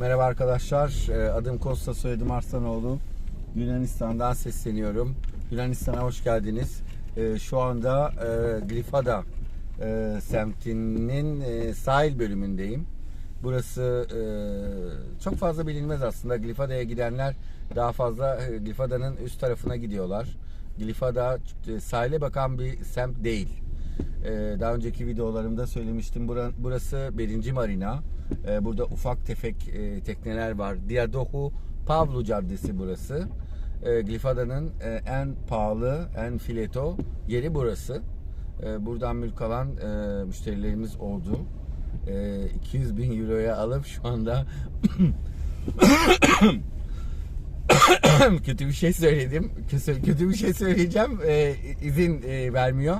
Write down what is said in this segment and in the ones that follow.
Merhaba arkadaşlar. Ee, Adım Kosta, soyadım Arslanoğlu. Yunanistan'dan sesleniyorum. Yunanistan'a hoş geldiniz. Ee, Şu anda e, Glifada e, semtinin e, sahil bölümündeyim. Burası e, çok fazla bilinmez aslında. Glifada'ya gidenler daha fazla e, Glifada'nın üst tarafına gidiyorlar. Glifada e, sahile bakan bir semt değil. Daha önceki videolarımda söylemiştim. Bura- Burası birinci marina. Ee, burada ufak tefek e, tekneler var. Diadohu Pavlu Caddesi burası. Ee, Glifada'nın e, en pahalı, en fileto yeri burası. Ee, buradan mülk alan e, müşterilerimiz oldu. Ee, 200 bin euroya alıp şu anda kötü bir şey söyledim. Kötü, bir şey söyleyeceğim. Ee, izin e, vermiyor.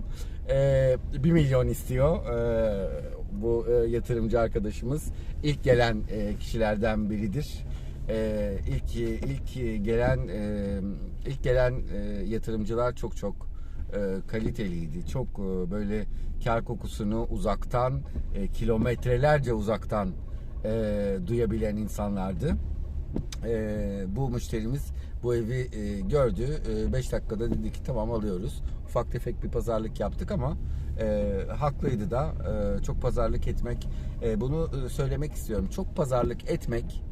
Ee, 1 milyon istiyor. Ee, bu e, yatırımcı arkadaşımız ilk gelen e, kişilerden biridir. Ee, ilk ilk gelen e, ilk gelen e, yatırımcılar çok çok e, kaliteliydi. Çok e, böyle kar kokusunu uzaktan e, kilometrelerce uzaktan e, duyabilen insanlardı. Ee, bu müşterimiz bu evi e, gördü. 5 dakikada dedi ki tamam alıyoruz. Ufak tefek bir pazarlık yaptık ama e, haklıydı da e, çok pazarlık etmek. E, bunu e, söylemek istiyorum. Çok pazarlık etmek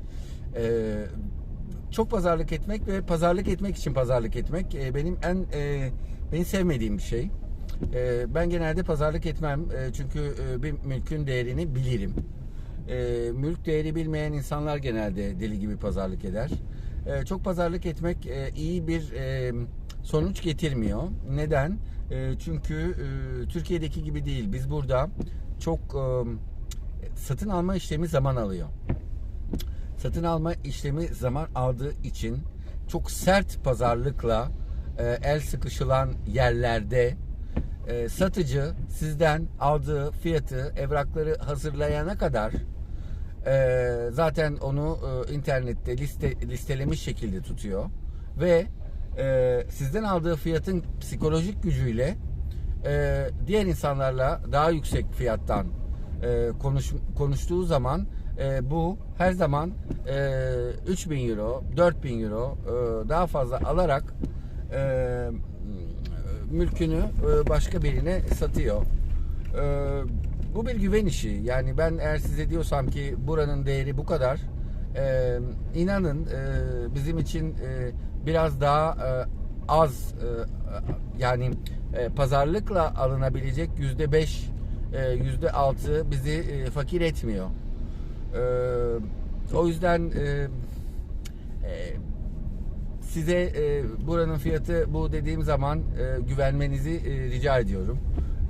e, çok pazarlık etmek ve pazarlık etmek için pazarlık etmek e, benim en e, beni sevmediğim bir şey. E, ben genelde pazarlık etmem E, çünkü e, bir mülkün değerini bilirim. E, mülk değeri bilmeyen insanlar genelde deli gibi pazarlık eder. E, çok pazarlık etmek e, iyi bir e, sonuç getirmiyor. Neden? E, çünkü e, Türkiye'deki gibi değil. Biz burada çok e, satın alma işlemi zaman alıyor satın alma işlemi zaman aldığı için çok sert pazarlıkla e, el sıkışılan yerlerde e, satıcı sizden aldığı fiyatı evrakları hazırlayana kadar e, zaten onu e, internette liste, listelemiş şekilde tutuyor ve e, sizden aldığı fiyatın psikolojik gücüyle e, diğer insanlarla daha yüksek fiyattan e, konuş, konuştuğu zaman e, bu her zaman e, 3000 euro, 4000 euro e, daha fazla alarak e, mülkünü e, başka birine satıyor. E, bu bir güven işi. Yani ben eğer size diyorsam ki buranın değeri bu kadar, e, inanın e, bizim için e, biraz daha e, az e, yani e, pazarlıkla alınabilecek yüzde beş, e, yüzde altı bizi e, fakir etmiyor. E, o yüzden e, e, size e, buranın fiyatı bu dediğim zaman e, güvenmenizi e, rica ediyorum.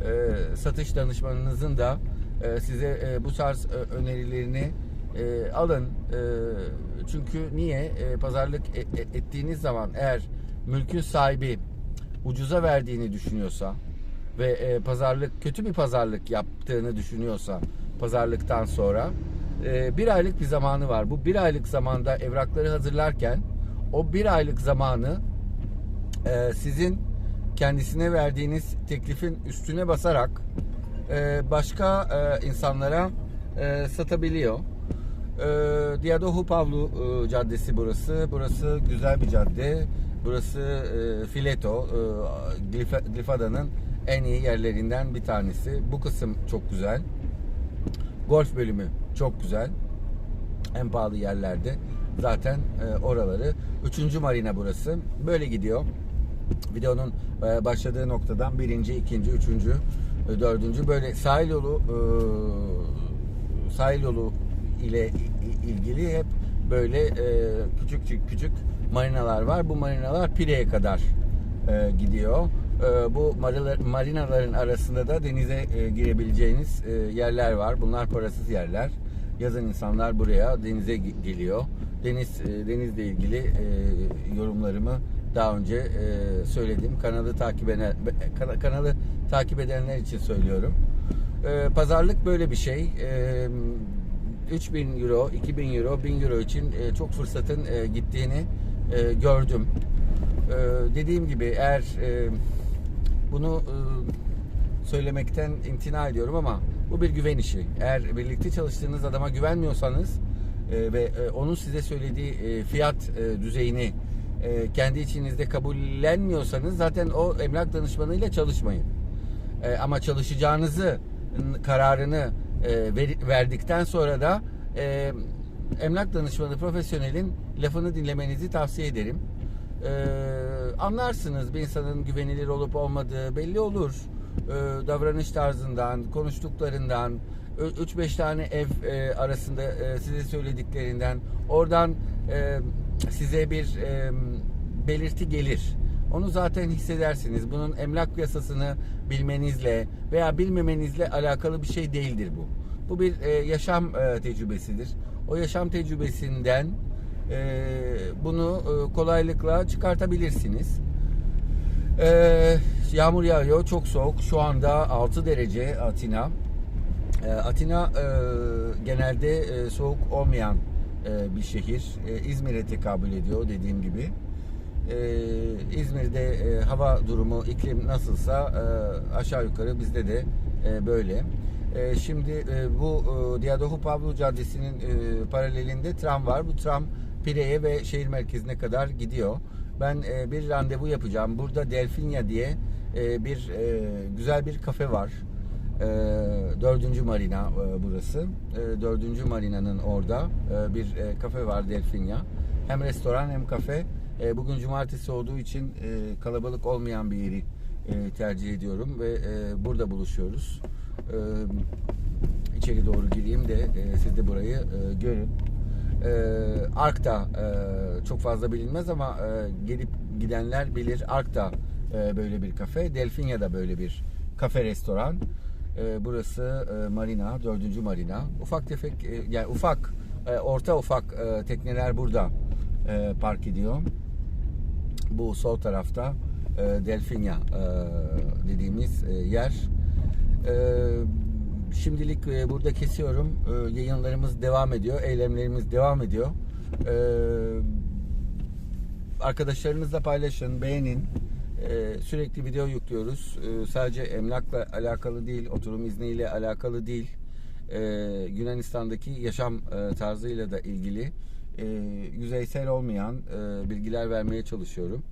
E, satış danışmanınızın da e, size e, bu tarz e, önerilerini e, alın. E, çünkü niye? E, pazarlık e- e- ettiğiniz zaman eğer mülkün sahibi ucuza verdiğini düşünüyorsa ve e, pazarlık kötü bir pazarlık yaptığını düşünüyorsa pazarlıktan sonra e, bir aylık bir zamanı var. Bu bir aylık zamanda evrakları hazırlarken o bir aylık zamanı e, sizin kendisine verdiğiniz teklifin üstüne basarak e, başka e, insanlara e, satabiliyor. E, Diadohu Pavlu e, Caddesi burası. Burası güzel bir cadde. Burası e, Fileto, e, Glif- Glifada'nın en iyi yerlerinden bir tanesi. Bu kısım çok güzel. Golf bölümü çok güzel. En pahalı yerlerde zaten e, oraları. Üçüncü marina burası. Böyle gidiyor. Videonun e, başladığı noktadan birinci, ikinci, üçüncü, e, dördüncü böyle sahil yolu e, sahil yolu ile ilgili hep böyle küçük küçük küçük marinalar var. Bu marinalar Pire'ye kadar gidiyor. Bu marinaların arasında da denize girebileceğiniz yerler var. Bunlar parasız yerler. Yazın insanlar buraya denize geliyor. Deniz denizle ilgili yorumlarımı daha önce e, söyledim. Kanalı takip eden kana- kanalı takip edenler için söylüyorum. E, pazarlık böyle bir şey. E, 3000 euro, 2000 euro, 1000 euro için e, çok fırsatın e, gittiğini e, gördüm. E, dediğim gibi eğer e, bunu e, söylemekten imtina ediyorum ama bu bir güven işi. Eğer birlikte çalıştığınız adama güvenmiyorsanız e, ve e, onun size söylediği e, fiyat e, düzeyini e, kendi içinizde kabullenmiyorsanız zaten o emlak danışmanıyla çalışmayın. E, ama çalışacağınızı kararını e, ver- verdikten sonra da e, emlak danışmanı profesyonelin lafını dinlemenizi tavsiye ederim. E, anlarsınız bir insanın güvenilir olup olmadığı belli olur. E, davranış tarzından, konuştuklarından, 3-5 tane ev e, arasında e, size söylediklerinden oradan e, size bir e, belirti gelir. Onu zaten hissedersiniz. Bunun emlak yasasını bilmenizle veya bilmemenizle alakalı bir şey değildir bu. Bu bir e, yaşam e, tecrübesidir. O yaşam tecrübesinden e, bunu e, kolaylıkla çıkartabilirsiniz. E, yağmur yağıyor, çok soğuk. Şu anda 6 derece Atina. E, Atina e, genelde e, soğuk olmayan e, bir şehir. E, İzmir'e tekabül ediyor dediğim gibi. E, İzmir'de e, hava durumu, iklim nasılsa aşağı yukarı bizde de böyle. Şimdi bu e, Diadohu Pavlu Caddesi'nin paralelinde tram var. Bu tram Pire'ye ve şehir merkezine kadar gidiyor. Ben bir randevu yapacağım. Burada Delfinya diye bir güzel bir kafe var. E, dördüncü marina e, burası. E, dördüncü marinanın orada e, bir e, kafe var Delfinya. Hem restoran hem kafe. E, bugün cumartesi olduğu için e, kalabalık olmayan bir yeri e, tercih ediyorum ve e, burada buluşuyoruz. E, içeri doğru gireyim de e, siz de burayı e, görün. E, Ark'ta e, çok fazla bilinmez ama e, gelip gidenler bilir. Ark'ta e, böyle bir kafe. Delfinya'da böyle bir kafe restoran. E, burası e, marina, dördüncü marina. Ufak tefek, e, yani ufak, e, orta ufak tekneler burada park ediyor. Bu sol tarafta e, Delfinya dediğimiz yer. Şimdilik burada kesiyorum. Yayınlarımız devam ediyor, eylemlerimiz devam ediyor. E, arkadaşlarınızla paylaşın, beğenin. Ee, sürekli video yüklüyoruz. Ee, sadece emlakla alakalı değil, oturum izniyle alakalı değil. Ee, Yunanistan'daki yaşam e, tarzıyla da ilgili yüzeysel olmayan e, bilgiler vermeye çalışıyorum.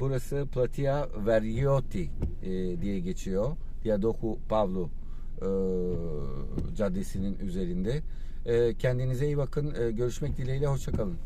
Burası Platia Verioti e, diye geçiyor. Diadohu Pavlu e, caddesinin üzerinde. Kendinize iyi bakın. Görüşmek dileğiyle. Hoşçakalın.